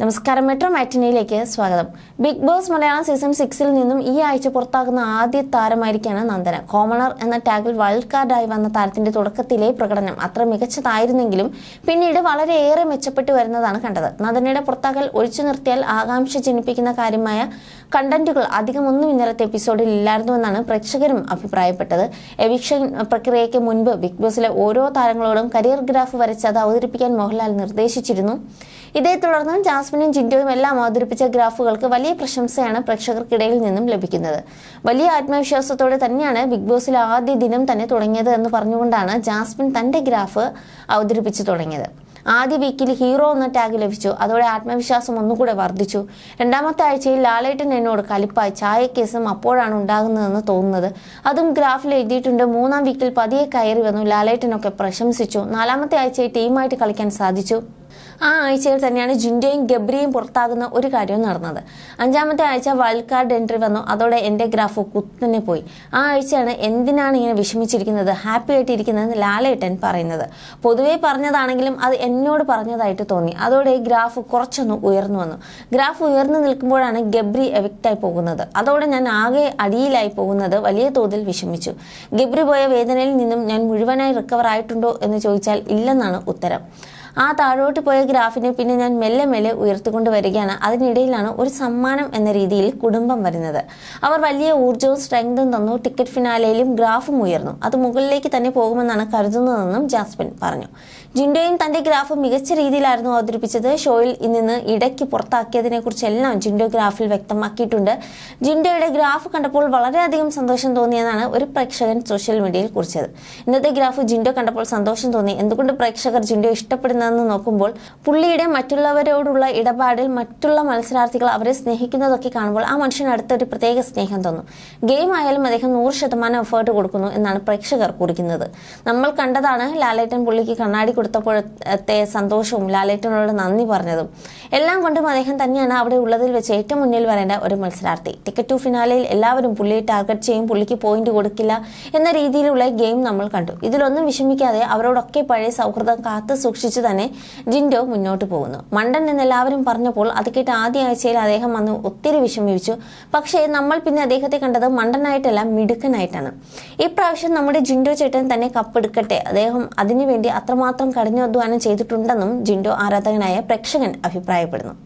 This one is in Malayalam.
നമസ്കാരം. മെട്രോ മാറ്റിനിയിലേക്ക് സ്വാഗതം. ബിഗ് ബോസ് മലയാളം സീസൺ സിക്സിൽ നിന്നും ഈ ആഴ്ച പുറത്താകുന്ന ആദ്യ താരമായിരിക്കാണ് നന്ദന. കോമണർ എന്ന ടാഗിൽ വൈൽഡ് കാർഡായി വന്ന താരത്തിന്റെ തുടക്കത്തിലെ പ്രകടനം അത്ര മികച്ചതായിരുന്നെങ്കിലും പിന്നീട് വളരെയേറെ മെച്ചപ്പെട്ടു വരുന്നതാണ് കണ്ടത്. നന്ദനയുടെ പുറത്താക്കൽ ഒഴിച്ചു നിർത്തിയാൽ ആകാംക്ഷ ജനിപ്പിക്കുന്ന കാര്യമായ കണ്ടന്റുകൾ അധികമൊന്നും ഇന്നലത്തെ എപ്പിസോഡിൽ ഇല്ലായിരുന്നുവെന്നാണ് പ്രേക്ഷകരും അഭിപ്രായപ്പെട്ടത്. എവിക്ഷൻ പ്രക്രിയയ്ക്ക് മുൻപ് ബിഗ് ബോസിലെ ഓരോ താരങ്ങളോടും കരിയർ ഗ്രാഫ് വരച്ച് അത് അവതരിപ്പിക്കാൻ മോഹൻലാൽ നിർദ്ദേശിച്ചിരുന്നു. ഇതേ തുടർന്ന് ജാസ്മിനും ജിൻഡോയും എല്ലാം അവതരിപ്പിച്ച ഗ്രാഫുകൾക്ക് വലിയ പ്രശംസയാണ് പ്രേക്ഷകർക്കിടയിൽ നിന്നും ലഭിക്കുന്നത്. വലിയ ആത്മവിശ്വാസത്തോടെ തന്നെയാണ് ബിഗ് ബോസിൽ ആദ്യ ദിനം തന്നെ തുടങ്ങിയത് എന്ന് പറഞ്ഞുകൊണ്ടാണ് ജാസ്മിൻ തന്റെ ഗ്രാഫ് അവതരിപ്പിച്ചു തുടങ്ങിയത്. ആദ്യ വീക്കിൽ ഹീറോ എന്ന ടാഗ് ലഭിച്ചു. അതോടെ ആത്മവിശ്വാസം ഒന്നുകൂടെ വർദ്ധിച്ചു. രണ്ടാമത്തെ ആഴ്ചയിൽ ലാലേട്ടൻ എന്നോട് കലിപ്പായി ചായക്കേസും അപ്പോഴാണ് ഉണ്ടാകുന്നതെന്ന് തോന്നുന്നത്. അതും ഗ്രാഫിൽ എഴുതിയിട്ടുണ്ട്. മൂന്നാം വീക്കിൽ പതിയെ കയറി വന്നു. ലാലേട്ടനൊക്കെ പ്രശംസിച്ചു. നാലാമത്തെ ആഴ്ചയിൽ ടീമായിട്ട് കളിക്കാൻ സാധിച്ചു. ആ ആഴ്ചയിൽ തന്നെയാണ് ജിൻഡയും ഗബ്രിയും പുറത്താകുന്ന ഒരു കാര്യവും നടന്നത്. അഞ്ചാമത്തെ ആഴ്ച വൈൽഡ് കാർഡ് എൻട്രി വന്നു. അതോടെ എന്റെ ഗ്രാഫ് കുത്തനെ പോയി. ആ ആഴ്ചയാണ് എന്തിനാണ് ഇങ്ങനെ വിഷമിച്ചിരിക്കുന്നത് ഹാപ്പി ആയിട്ടിരിക്കുന്നതെന്ന് ലാലേട്ടൻ പറയുന്നത്. പൊതുവേ പറഞ്ഞതാണെങ്കിലും അത് എന്നോട് പറഞ്ഞതായിട്ട് തോന്നി. അതോടെ ഗ്രാഫ് കുറച്ചൊന്ന് ഉയർന്നു വന്നു. ഗ്രാഫ് ഉയർന്നു നിൽക്കുമ്പോഴാണ് ഗബ്രി എവിക്റ്റായി പോകുന്നത്. അതോടെ ഞാൻ ആകെ അടിയിലായി പോകുന്നത് വലിയ തോതിൽ വിഷമിച്ചു. ഗബ്രി പോയ വേദനയിൽ നിന്നും ഞാൻ മുഴുവനായി റിക്കവർ ആയിട്ടുണ്ടോ എന്ന് ചോദിച്ചാൽ ഇല്ലെന്നാണ് ഉത്തരം. ആ താഴോട്ട് പോയ ഗ്രാഫിനെ പിന്നെ ഞാൻ മെല്ലെ മെല്ലെ ഉയർത്തിക്കൊണ്ട് വരികയാണ്. അതിനിടയിലാണ് ഒരു സമ്മാനം എന്ന രീതിയിൽ കുടുംബം വരുന്നത്. അവർ വലിയ ഊർജവും സ്ട്രെങ്തും തന്നു. ടിക്കറ്റ് ഫിനാലയിലും ഗ്രാഫും ഉയർന്നു. അത് മുകളിലേക്ക് തന്നെ പോകുമെന്നാണ് കരുതുന്നതെന്നും ജാസ്മിൻ പറഞ്ഞു. ജിൻഡോയും തന്റെ ഗ്രാഫ് മികച്ച രീതിയിലായിരുന്നു അവതരിപ്പിച്ചത്. ഷോയിൽ നിന്ന് ഇടയ്ക്ക് പുറത്താക്കിയതിനെ കുറിച്ചെല്ലാം ജിൻഡോ ഗ്രാഫിൽ വ്യക്തമാക്കിയിട്ടുണ്ട്. ജിൻഡോയുടെ ഗ്രാഫ് കണ്ടപ്പോൾ വളരെയധികം സന്തോഷം തോന്നിയെന്നാണ് ഒരു പ്രേക്ഷകൻ സോഷ്യൽ മീഡിയയിൽ കുറിച്ചത്. ഇന്നത്തെ ഗ്രാഫ് ജിൻഡോ കണ്ടപ്പോൾ സന്തോഷം തോന്നി. എന്തുകൊണ്ട് പ്രേക്ഷകർ ജിൻഡോ ഇഷ്ടപ്പെടുന്നതെന്ന് നോക്കുമ്പോൾ പുള്ളിയുടെ മറ്റുള്ളവരോടുള്ള ഇടപാടിൽ മറ്റുള്ള മത്സരാർത്ഥികൾ അവരെ സ്നേഹിക്കുന്നതൊക്കെ കാണുമ്പോൾ ആ മനുഷ്യന് അടുത്തൊരു പ്രത്യേക സ്നേഹം തോന്നും. ഗെയിം ആയാലും അദ്ദേഹം നൂറ് ശതമാനം എഫേർട്ട് കൊടുക്കുന്നു എന്നാണ് പ്രേക്ഷകർ കുറിക്കുന്നത്. നമ്മൾ കണ്ടതാണ് ലാലേട്ടൻ പുള്ളിക്ക് കണ്ണാടി കൊടുത്തപ്പോഴത്തെ സന്തോഷവും ലാലേട്ടനോട് നന്ദി പറഞ്ഞതും. എല്ലാം കൊണ്ടും അദ്ദേഹം തന്നെയാണ് അവിടെ ഉള്ളതിൽ വെച്ച് ഏറ്റവും മുന്നിൽ വരേണ്ട ഒരു മത്സരാർത്ഥി. ടിക്കറ്റ് ടു ഫിനാലയിൽ എല്ലാവരും പുള്ളിയെ ടാർഗറ്റ് ചെയ്യും പുള്ളിക്ക് പോയിന്റ് കൊടുക്കില്ല എന്ന രീതിയിലുള്ള ഗെയിം നമ്മൾ കണ്ടു. ഇതിലൊന്നും വിഷമിക്കാതെ അവരോടൊക്കെ പഴയ സൗഹൃദം കാത്തു സൂക്ഷിച്ചു തന്നെ ജിൻഡോ മുന്നോട്ട് പോകുന്നു. മണ്ടൻ എന്ന് എല്ലാവരും പറഞ്ഞപ്പോൾ അത് കേട്ട് ആദ്യ ആഴ്ചയിൽ അദ്ദേഹം വന്ന് ഒത്തിരി വിഷമിച്ചു. പക്ഷേ നമ്മൾ പിന്നെ അദ്ദേഹത്തെ കണ്ടത് മണ്ടനായിട്ടല്ല മിടുക്കനായിട്ടാണ്. ഇപ്രാവശ്യം നമ്മുടെ ജിൻഡോ ചേട്ടൻ തന്നെ കപ്പെടുക്കട്ടെ. അദ്ദേഹം അതിനുവേണ്ടി അത്രമാത്രം കഠിനാധ്വാനം ചെയ്തിട്ടുണ്ടെന്നും ജിൻഡോ ആരാധകനായ പ്രേക്ഷകൻ അഭിപ്രായപ്പെടുന്നു.